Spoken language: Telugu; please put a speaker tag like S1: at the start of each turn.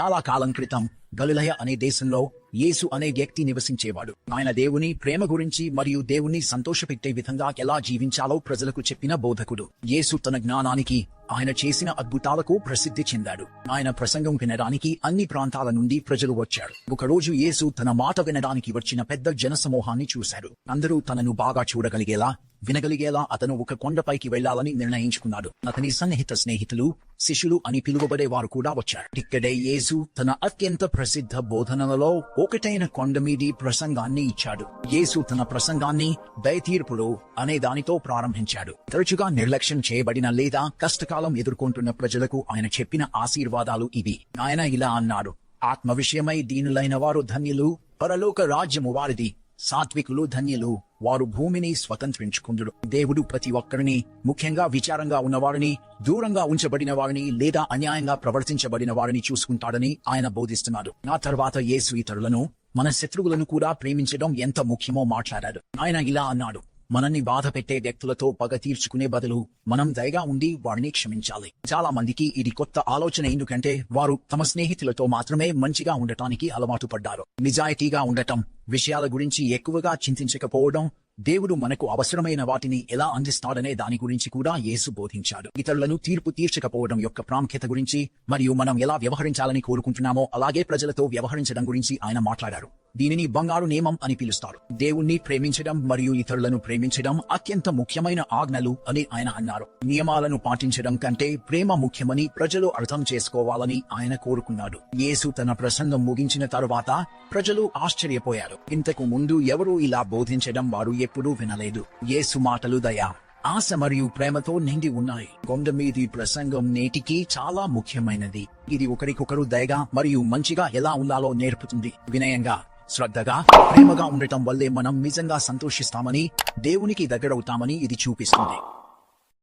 S1: చాలా కాలం క్రితం గలిలయ అనే దేశంలో యేసు అనే వ్యక్తి నివసించేవాడు. ఆయన దేవుని ప్రేమ గురించి మరియు దేవుని సంతోషపెట్టే విధంగా ఎలా జీవించాలో ప్రజలకు చెప్పిన బోధకుడు. యేసు తన జ్ఞానానికి ఆయన చేసిన అద్భుతాలకు ప్రసిద్ధి చెందాడు. ఆయన ప్రసంగం వినడానికి అన్ని ప్రాంతాల నుండి ప్రజలు వచ్చారు. ఒకరోజు యేసు తన మాట వినడానికి వచ్చిన పెద్ద జనసమూహాన్ని చూశాడు అందరూ తనను బాగా చూడగలిగేలా వినగలిగేలా అతను ఒక కొండపైకి వెళ్ళాలని నిర్ణయించుకున్నాడు. అతని సన్నిహిత స్నేహితులు శిష్యులు అని పిలువబడే వారు కూడా వచ్చారు. ఇక్కడే యేసు తన అత్యంత ప్రసిద్ధ బోధనలలో ఒకటైన కొండమీది ప్రసంగాన్ని ఇచ్చాడు. యేసు తన ప్రసంగాన్ని దయతీర్పులు అనే దానితో ప్రారంభించాడు. తరచుగా నిర్లక్ష్యం చేయబడిన లేదా కష్టకాలం ఎదుర్కొంటున్న ప్రజలకు ఆయన చెప్పిన ఆశీర్వాదాలు ఇవి. ఆయన ఇలా అన్నాడు. ఆత్మ విషయమై దీనులైన వారు ధన్యులు పరలోక రాజ్యము వారిది సాత్వికులు ధన్యులు వారు భూమిని స్వతంత్రించుకుందుడు దేవుడు ప్రతి ఒక్కరిని ముఖ్యంగా విచారంగా ఉన్నవారిని దూరంగా ఉంచబడిన వారిని లేదా అన్యాయంగా ప్రవర్తించబడిన వారిని చూసుకుంటాడని ఆయన బోధిస్తున్నాడు. నా తర్వాత యేసు ఇతరులను మన శత్రువులను కూడా ప్రేమించడం ఎంత ముఖ్యమో మాట్లాడాడు. ఆయన ఇలా అన్నాడు మనల్ని బాధ పెట్టే వ్యక్తులతో పగ తీర్చుకునే బదులు మనం దయగా ఉండి వారిని క్షమించాలి. చాలా మందికి ఇది కొత్త ఆలోచన ఎందుకంటే వారు తమ స్నేహితులతో మాత్రమే మంచిగా ఉండటానికి అలవాటు పడ్డారు. నిజాయితీగా ఉండటం విషయాల గురించి ఎక్కువగా చింతించకపోవడం దేవుడు మనకు అవసరమైన వాటిని ఎలా అందిస్తాడనే దాని గురించి కూడా యేసు బోధించాడు. ఇతరులను తీర్పు తీర్చకపోవడం యొక్క ప్రాముఖ్యత గురించి మరియు మనం ఎలా వ్యవహరించాలని కోరుకుంటున్నామో అలాగే ప్రజలతో వ్యవహరించడం గురించి ఆయన మాట్లాడారు. దీనిని బంగారు నియమం అని పిలుస్తారు. దేవుణ్ణి ప్రేమించడం మరియు ఇతరులను ప్రేమించడం అత్యంత ముఖ్యమైన ఆజ్ఞలు అని ఆయన అన్నారు. నియమాలను పాటించడం కంటే ప్రేమ ముఖ్యమని ప్రజలు అర్థం చేసుకోవాలని ఆయన కోరుకున్నాడు. యేసు తన ప్రసంగం ముగించిన తరువాత ప్రజలు ఆశ్చర్యపోయారు. ఇంతకు ముందు ఎవరూ ఇలా బోధించడం వారు ఎప్పుడూ వినలేదు. యేసు మాటలు దయా. ఆశ మరియు ప్రేమతో నిండి ఉన్నాయి. కొండ మీది ప్రసంగం నేటికి చాలా ముఖ్యమైనది. ఇది ఒకరికొకరు దయగా మరియు మంచిగా ఎలా ఉండాలో నేర్పుతుంది. వినయంగా శ్రద్ధగా ప్రేమగా ఉండటం వల్లే మనం నిజంగా సంతోషిస్తామని దేవునికి దగ్గరవుతామని ఇది చూపిస్తుంది.